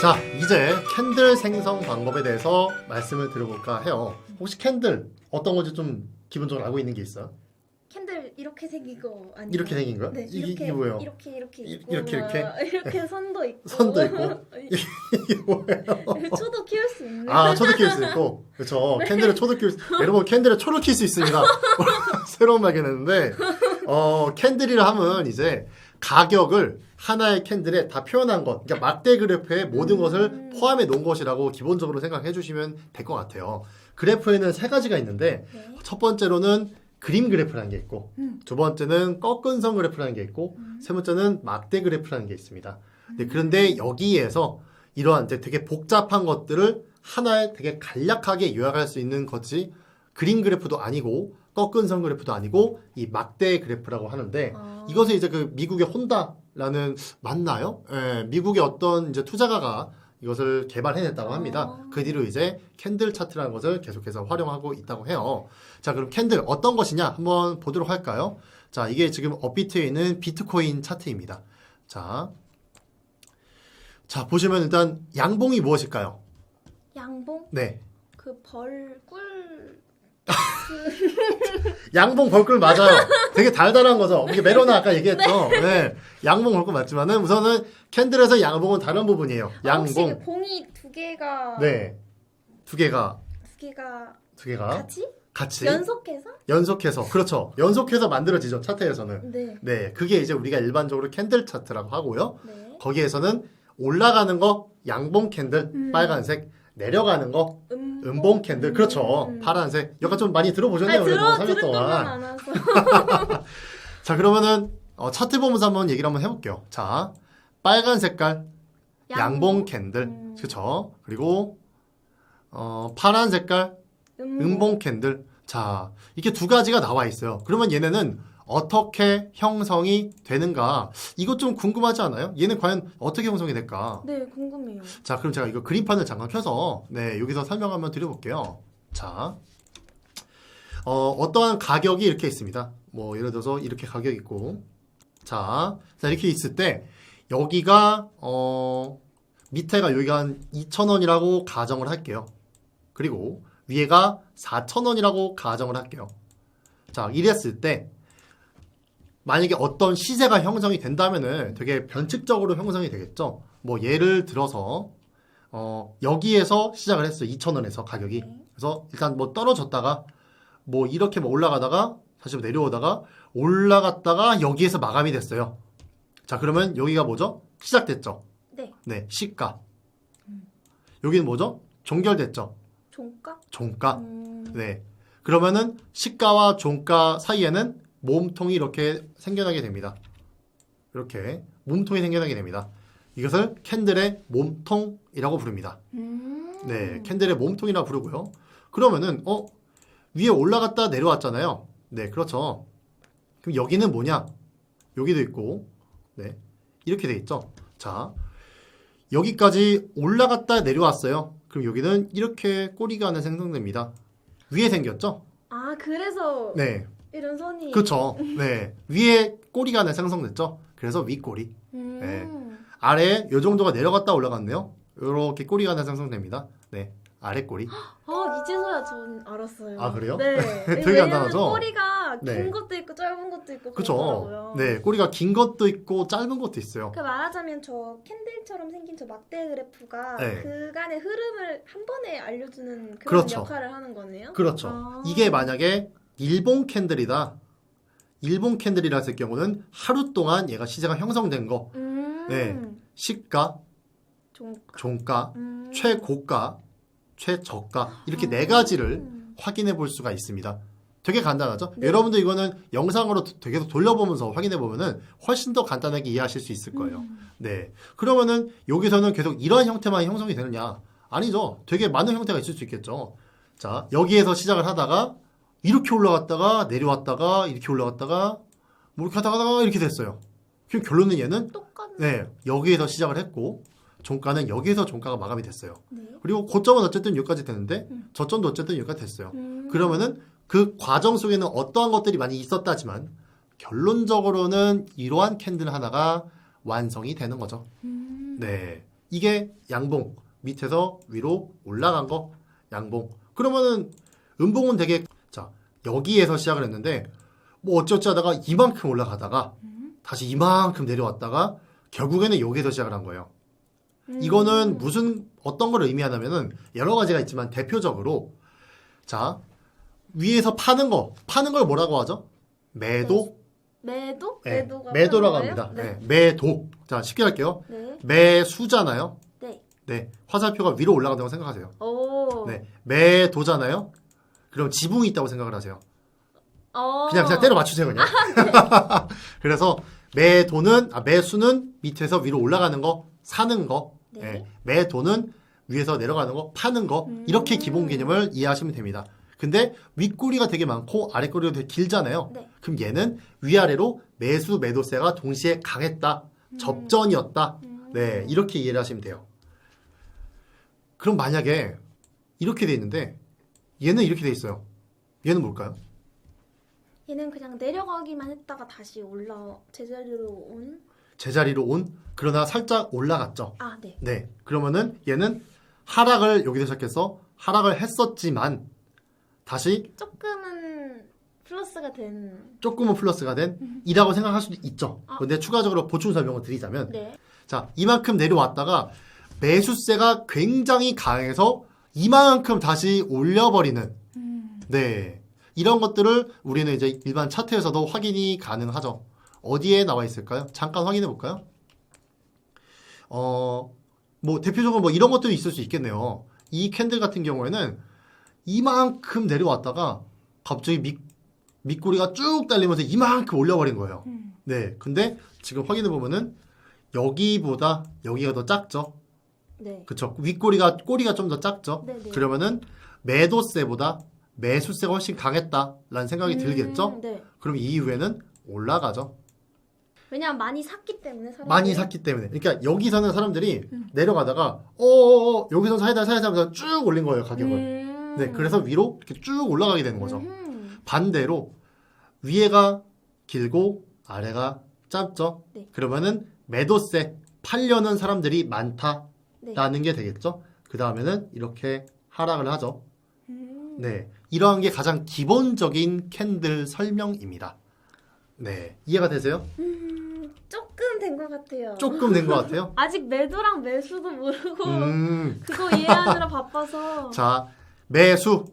자, 이제 캔들 생성 방법에 대해서 말씀을 드려볼까 해요. 혹시 캔들 어떤 건지 좀 기본적으로 알고 있는 게 있어요? 캔들 이렇게 생긴 거 아니에요? 이렇게 생긴 거요? 네, 이게, 이렇게 이게 뭐예요? 이렇게 이렇게 이- 있고 이렇게, 막 이렇게? 이렇게 선도 있고 선도 있고? 이게 뭐예요? 초도 키울 수 있는 아, 초도 키울 수 있고. 그렇죠. 캔들에 초도 키울 수 여러분, 캔들에 초를 키울 수 있습니다. 새로운 발견했는데, 어, 캔들이라 하면 이제 가격을 하나의 캔들에 다 표현한 것, 그러니까 막대 그래프에 모든 음. 것을 포함해 놓은 것이라고 기본적으로 생각해 주시면 될 것 같아요. 그래프에는 세 가지가 있는데, 네. 첫 번째로는 그림 그래프라는 게 있고, 음. 두 번째는 꺾은 선 그래프라는 게 있고, 세 번째는 막대 그래프라는 게 있습니다. 네, 그런데 여기에서 이러한 이제 되게 복잡한 것들을 하나에 되게 간략하게 요약할 수 있는 것이 그림 그래프도 아니고, 꺾은 선 그래프도 아니고, 이 막대 그래프라고 하는데, 아. 이것을 이제 그 미국의 혼다 라는 맞나요? 예, 미국의 어떤 이제 투자가가 이것을 개발해냈다고 합니다. 아. 그 뒤로 이제 캔들 차트라는 것을 계속해서 활용하고 있다고 해요. 자, 그럼 캔들 어떤 것이냐 한번 보도록 할까요? 자, 이게 지금 업비트에 있는 비트코인 차트입니다. 자, 자 보시면 일단 양봉이 무엇일까요? 양봉 네, 그 벌 꿀 양봉 벌꿀 맞아요. 되게 달달한 거죠. 이게 메로나 아까 얘기했죠. 네, 양봉 벌꿀 맞지만은 우선은 캔들에서 양봉은 다른 부분이에요. 아, 혹시 그 양봉. 봉이 두 개가 네, 두 개가 두 개가 두 개가 같이 같이 연속해서 연속해서 그렇죠. 연속해서 만들어지죠 차트에서는. 네. 네, 그게 이제 우리가 일반적으로 캔들 차트라고 하고요. 네. 거기에서는 올라가는 거 양봉 캔들 음. 빨간색, 내려가는 거 음. 음봉 캔들 그렇죠. 음. 파란색. 약간 좀 많이 아, 들어보셨네요. 그래도 들어 3년 들은 것만 동안. 자, 그러면은 어, 차트 보면서 한번 얘기를 한번 해볼게요. 자, 빨간 색깔 양봉 캔들, 음. 그렇죠. 그리고 어, 파란 색깔 음봉 캔들. 자, 이렇게 두 가지가 나와 있어요. 그러면 얘네는 어떻게 형성이 되는가? 이것 좀 궁금하지 않아요? 얘는 과연 어떻게 형성이 될까? 네, 궁금해요. 자, 그럼 제가 이거 그림판을 잠깐 펴서 네, 여기서 설명 한번 드려볼게요. 자, 어, 어떠한 가격이 이렇게 있습니다. 뭐, 예를 들어서 이렇게 가격이 있고, 자, 자, 이렇게 있을 때, 여기가, 어, 밑에가 여기가 한 2,000원이라고 가정을 할게요. 그리고 위에가 4,000원이라고 가정을 할게요. 자, 이랬을 때, 만약에 어떤 시세가 형성이 된다면은 되게 변칙적으로 형성이 되겠죠. 뭐 예를 들어서 어 여기에서 시작을 했어요. 2,000원에서 가격이. 네. 그래서 일단 뭐 떨어졌다가 뭐 이렇게 뭐 올라가다가 다시 내려오다가 올라갔다가 여기에서 마감이 됐어요. 자, 그러면 여기가 뭐죠? 시작됐죠. 네. 네, 시가. 여기는 뭐죠? 종결됐죠. 종가? 종가. 음. 네. 그러면은 시가와 종가 사이에는 몸통이 이렇게 생겨나게 됩니다. 이렇게 몸통이 생겨나게 됩니다. 이것을 캔들의 몸통이라고 부릅니다. 음. 네, 캔들의 몸통이라고 부르고요. 그러면은 어 위에 올라갔다 내려왔잖아요. 네, 그렇죠. 그럼 여기는 뭐냐? 여기도 있고, 네, 이렇게 돼 있죠. 자, 여기까지 올라갔다 내려왔어요. 그럼 여기는 이렇게 꼬리가 하나 생성됩니다. 위에 생겼죠? 아, 그래서 네, 이런 선이 그렇죠. 네, 위에 꼬리가 하나 생성됐죠. 그래서 윗꼬리. 음. 네. 아래 요 정도가 내려갔다 올라갔네요. 이렇게 꼬리가 하나 생성됩니다. 네, 아래 꼬리. 아, 이제서야 전 알았어요. 아, 그래요? 네. 되게 간단하죠? 꼬리가 네. 긴 것도 있고 짧은 것도 있고. 그렇더라고요. 네, 꼬리가 긴 것도 있고 짧은 것도 있어요. 그 말하자면 저 캔들처럼 생긴 저 막대 그래프가 네. 그간의 흐름을 한 번에 알려주는 그런 그렇죠. 역할을 하는 거네요. 그렇죠. 아. 이게 만약에 일본 캔들이다. 일본 캔들이라 했을 경우는 하루 동안 얘가 시세가 형성된 거, 음. 네. 시가, 종가. 종가, 음. 최고가, 최저가 이렇게 네 아. 가지를 확인해 볼 수가 있습니다. 되게 간단하죠? 네. 여러분도 이거는 영상으로 되게 계속 돌려보면서 확인해 보면은 훨씬 더 간단하게 이해하실 수 있을 거예요. 음. 네. 그러면은 여기서는 계속 이런 형태만 형성이 되느냐? 아니죠. 되게 많은 형태가 있을 수 있겠죠. 자, 여기에서 시작을 하다가 이렇게 올라갔다가 내려왔다가 이렇게 올라갔다가 뭐 이렇게 하다가 이렇게 됐어요. 그럼 결론은 얘는 똑같네. 네, 여기에서 시작을 했고 종가는 여기에서 종가가 마감이 됐어요. 네. 그리고 고점은 어쨌든 여기까지 됐는데 음. 저점도 어쨌든 여기까지 됐어요. 음. 그러면은 그 과정 속에는 어떠한 것들이 많이 있었다지만 결론적으로는 이러한 캔들 하나가 완성이 되는 거죠. 음. 네. 이게 양봉 밑에서 위로 올라간 거 양봉. 그러면은 음봉은 되게 자 여기에서 시작을 했는데 뭐 어찌어찌 하다가 이만큼 올라가다가 다시 이만큼 내려왔다가 결국에는 여기에서 시작을 한 거예요. 음. 이거는 무슨 어떤 걸 의미하냐면은 여러 가지가 있지만 대표적으로 자 위에서 파는 거 파는 걸 뭐라고 하죠? 매도 매도? 네, 매도가 매도라고 파는 합니다. 거예요? 네, 매도 자 쉽게 할게요. 네. 매수잖아요. 네. 네 화살표가 위로 올라간다고 생각하세요. 오. 네 매도잖아요. 그럼 지붕이 있다고 생각을 하세요. 어. 그냥 그냥 때려 맞추세요 그냥. 그래서 매도는 아, 매수는 밑에서 위로 올라가는 거 사는 거. 네. 예, 매도는 위에서 내려가는 거 파는 거 음. 이렇게 기본 개념을 이해하시면 됩니다. 근데 윗꼬리가 되게 많고 아랫꼬리가 되게 길잖아요. 네. 그럼 얘는 위아래로 매수 매도세가 동시에 강했다. 접전이었다. 음. 네, 이렇게 이해를 하시면 돼요. 그럼 만약에 이렇게 돼 있는데 얘는 이렇게 돼 있어요. 얘는 뭘까요? 얘는 그냥 내려가기만 했다가 다시 올라 제자리로 온. 제자리로 온 그러나 살짝 올라갔죠. 아, 네. 네. 그러면은 얘는 하락을 여기서 시작해서 하락을 했었지만 다시 조금은 플러스가 된. 조금은 플러스가 된 이라고 생각할 수도 있죠. 아. 근데 추가적으로 보충 설명을 드리자면 네. 자, 이만큼 내려왔다가 매수세가 굉장히 강해서 이만큼 다시 올려버리는 네. 이런 것들을 우리는 이제 일반 차트에서도 확인이 가능하죠. 어디에 나와 있을까요? 잠깐 확인해 볼까요? 어, 뭐 대표적으로 뭐 이런 것들이 있을 수 있겠네요. 이 캔들 같은 경우에는 이만큼 내려왔다가 갑자기 밑, 밑꼬리가 쭉 달리면서 이만큼 올려버린 거예요. 네. 근데 지금 확인해 보면은 여기보다 여기가 더 작죠. 네. 그쵸. 윗꼬리가, 꼬리가 좀 더 작죠. 네 네. 그러면은 매도세보다 매수세가 훨씬 강했다라는 생각이 들겠죠? 음, 네. 그럼 이 이후에는 올라가죠. 왜냐면 많이 샀기 때문에 사람들이. 많이 샀기 때문에. 그러니까 여기서는 사람들이 내려가다가 어어어 여기서 사야다 사야다 하면서 쭉 올린 거예요 가격을. 음. 네, 그래서 위로 이렇게 쭉 올라가게 되는 거죠. 음. 반대로 위에가 길고 아래가 짧죠. 네. 그러면은 매도세 팔려는 사람들이 많다라는 네. 게 되겠죠. 그 다음에는 이렇게 하락을 하죠. 음. 네, 이러한 게 가장 기본적인 캔들 설명입니다. 네, 이해가 되세요? 음, 조금 된 것 같아요. 조금 된 것 같아요. 아직 매도랑 매수도 모르고 음, 그거 이해하느라 바빠서 자, 매수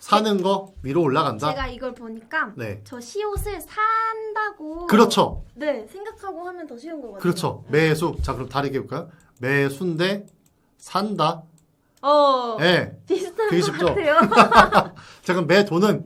사는 거 위로 올라간다. 제가 이걸 보니까 네, 저 시옷을 산다고 그렇죠, 네 생각하고 하면 더 쉬운 것 같아요. 그렇죠. 매수. 자, 그럼 다르게 볼까요? 매수인데 산다. 어 네, 비슷한 것 쉽죠? 같아요. 자, 그럼 매도는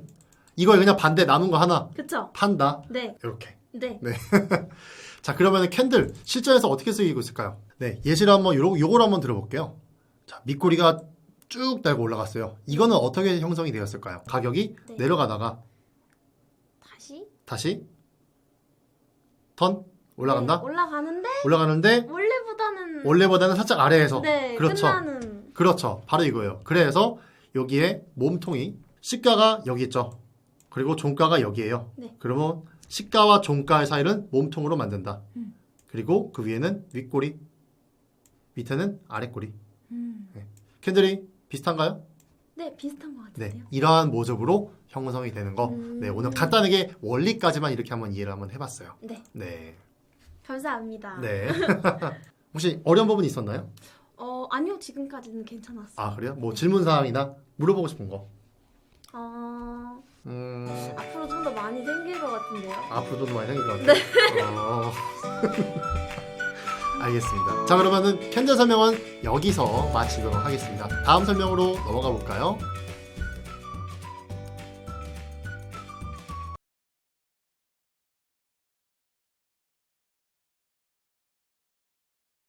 이거 그냥 반대 남은 거 하나 그쵸? 판다. 네, 이렇게. 네. 자, 그러면 캔들 실전에서 어떻게 쓰이고 있을까요? 네, 예시를 한번 요러, 요걸 한번 들어볼게요. 자, 밑꼬리가 쭉 달고 올라갔어요. 이거는 어떻게 형성이 되었을까요? 가격이 네. 내려가다가 다시 다시 턴 올라간다. 네, 올라가는데 올라가는데 원래보다는 원래보다는 살짝 아래에서 네 그렇죠. 끝나는 그렇죠. 바로 이거예요. 그래서 여기에 몸통이 시가가 여기 있죠. 그리고 종가가 여기에요. 네. 그러면 시가와 종가의 사이를 몸통으로 만든다. 음. 그리고 그 위에는 윗꼬리, 밑에는 아랫꼬리. 음. 캔들이 비슷한가요? 네 비슷한 것 네. 같은데요. 이러한 모습으로 형성이 되는 거. 음. 네. 오늘 간단하게 원리까지만 이렇게 한번 이해를 한번 해봤어요. 네 네. 감사합니다. 네. 혹시 어려운 부분이 있었나요? 어 아니요 지금까지는 괜찮았어요. 아, 그래요? 뭐 질문 사항이나 물어보고 싶은 거. 어 음, 앞으로 좀 더 많이 생길 것 같은데요. 앞으로도 좀 많이 생길 것 같아요. 어. 알겠습니다. 자, 그러면은 캔들 설명은 여기서 마치도록 하겠습니다. 다음 설명으로 넘어가 볼까요?